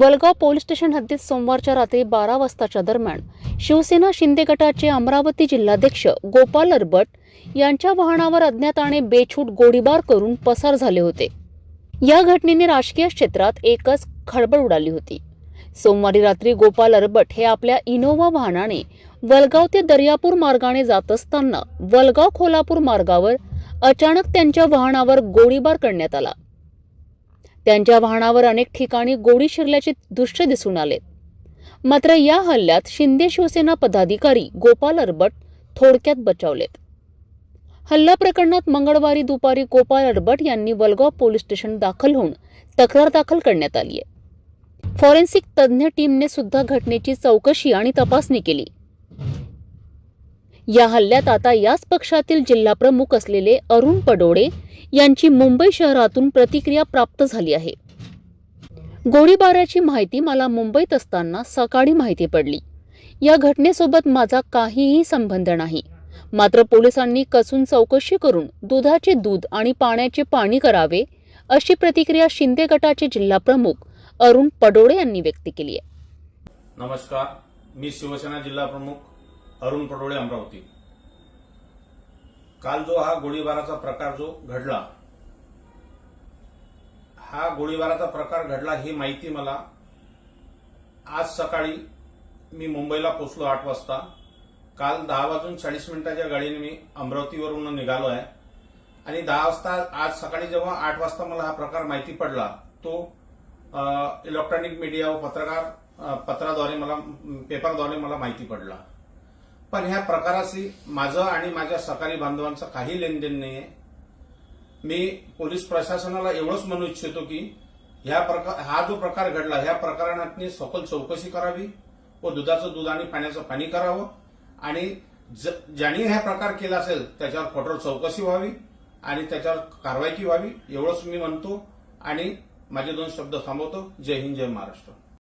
Walgaon police station हद्दीत सोमवारच्या रात्री बारा वाजताच्या दरम्यान शिवसेना शिंदे गटाचे अमरावती जिल्हाध्यक्ष गोपाल अरबट यांच्या वाहनावर अज्ञाताने बेछूट गोळीबार करून पसार झाले होते. या घटनेने राजकीय क्षेत्रात एकच खळबळ उडाली होती. सोमवारी रात्री गोपाल अरबट हे आपल्या इनोव्हा वाहनाने वलगाव ते दर्यापूर मार्गाने जात असताना वलगाव खोलापूर मार्गावर अचानक त्यांच्या वाहनावर गोळीबार करण्यात आला. त्यांच्या वाहनावर अनेक ठिकाणी गोळी शिरल्याचे दृश्य दिसून आले. मात्र या हल्ल्यात शिंदे शिवसेना पदाधिकारी गोपाल अरबट थोडक्यात बचावलेत. हल्ला प्रकरणात मंगळवारी दुपारी गोपाल अरबट यांनी वलगाव पोलीस स्टेशन दाखल होऊन तक्रार दाखल करण्यात आली आहे फॉरेन्सिक तज्ज्ञ टीमने सुद्धा घटनेची चौकशी आणि तपासणी केली. या हल्ल्यात आता याच पक्षातील जिल्हा प्रमुख असलेले अरुण पडोडे यांची मुंबई शहरातून प्रतिक्रिया प्राप्त झाली आहे. गोळीबाराची माहिती मला मुंबईत असताना सकाळी माहिती पडली. या घटनेसोबत माझा काहीही संबंध नाही. मात्र पोलिसांनी कसून चौकशी करून दुधाचे दूध आणि पाण्याचे पाणी करावे अशी प्रतिक्रिया शिंदे गटाचे जिल्हा प्रमुख अरुण पडोळे यांनी व्यक्त केली आहे. नमस्कार. मी शिवसेना जिल्हा प्रमुख अरुण पडोळे अमरावती. काल जो हा गोळीबाराचा प्रकार जो घडला हा गोळीबाराचा प्रकार घडला ही माहिती मला आज सकाळी मी मुंबईला पोचलो आठ वाजता. काल दहा वाजून चाळीस मिनिटाच्या गाडीने मी अमरावतीवरून निघालो आहे. आणि दहा वाजता आज सकाळी जेव्हा आठ वाजता मला हा प्रकार माहिती पडला तो इलेक्ट्रॉनिक मीडिया व पत्रकार पत्राद्वारे मला पेपरद्वारे मला माहिती पडला. पण ह्या प्रकाराशी माझं आणि माझ्या सहकारी बांधवांचं काही लेनदेन नाही आहे मी पोलीस प्रशासनाला एवढंच म्हणू इच्छितो की ह्या प्रकार हा जो प्रकार घडला ह्या प्रकरणातनी सखोल चौकशी करावी व दुधाचं दूध आणि पाण्याचं पाणी करावं आणि ज- ज्यांनी हा प्रकार केला असेल त्याच्यावर कठोर चौकशी व्हावी आणि त्याच्यावर कारवाई व्हावी एवढंच मी म्हणतो आणि माझे दोन शब्द थांबवतो. जय हिंद जय महाराष्ट्र.